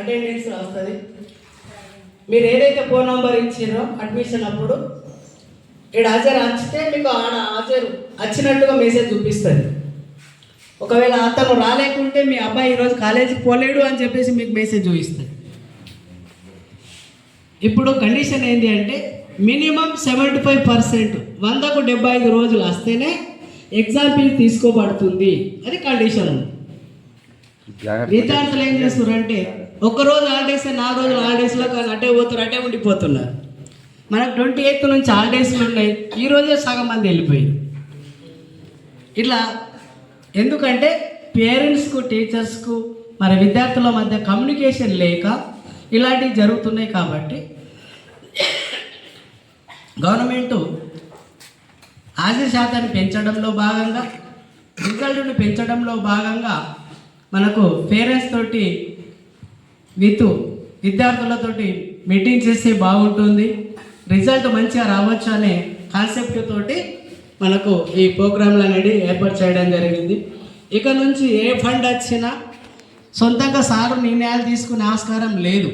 Attendance వస్తుంది. మీరు ఏదైతే ఫోన్ నంబర్ ఇచ్చారో అడ్మిషన్ అప్పుడు ఇక్కడ హాజరు వచ్చితే మీకు ఆడ హాజరు వచ్చినట్టుగా మెసేజ్ చూపిస్తుంది. ఒకవేళ అతను రాలేకుంటే మీ అబ్బాయి ఈరోజు కాలేజీకి పోలేడు అని చెప్పేసి మీకు మెసేజ్ చూపిస్తుంది. ఇప్పుడు కండిషన్ ఏంటి అంటే మినిమం సెవెంటీ ఫైవ్ పర్సెంట్ వందకు డెబ్బై ఐదు రోజులు వస్తేనే ఎగ్జామ్ ఫీజు తీసుకోబడుతుంది. అది కండిషన్ ఉంది విద్యార్థులు ఏం చేస్తున్నారంటే రోజు హాలిడేస్ నాలుగు రోజులు హాలిడేస్లో కానీ అటే పోతున్నారు అటే ఉండిపోతున్నారు. మనకు ట్వంటీ ఎయిత్ నుంచి హాలిడేస్లు ఉన్నాయి ఈ రోజే సగం మంది వెళ్ళిపోయారు. ఇట్లా ఎందుకంటే పేరెంట్స్కు టీచర్స్కు మరి విద్యార్థుల మధ్య కమ్యూనికేషన్ లేక ఇలాంటివి జరుగుతున్నాయి కాబట్టి గవర్నమెంట్ హాజరు శాతాన్ని పెంచడంలో భాగంగా రిజల్ట్ని పెంచడంలో భాగంగా మనకు పేరెంట్స్ తోటి విత్ విద్యార్థులతోటి మీటింగ్ చేస్తే బాగుంటుంది. రిజల్ట్ మంచిగా రావచ్చు అనే కాన్సెప్ట్ తోటి మనకు ఈ ప్రోగ్రాంలు అనేది ఏర్పాటు చేయడం జరిగింది. ఇక నుంచి ఏ ఫండ్ వచ్చినా సొంతంగా సారు నిర్ణయాలు తీసుకునే ఆస్కారం లేదు.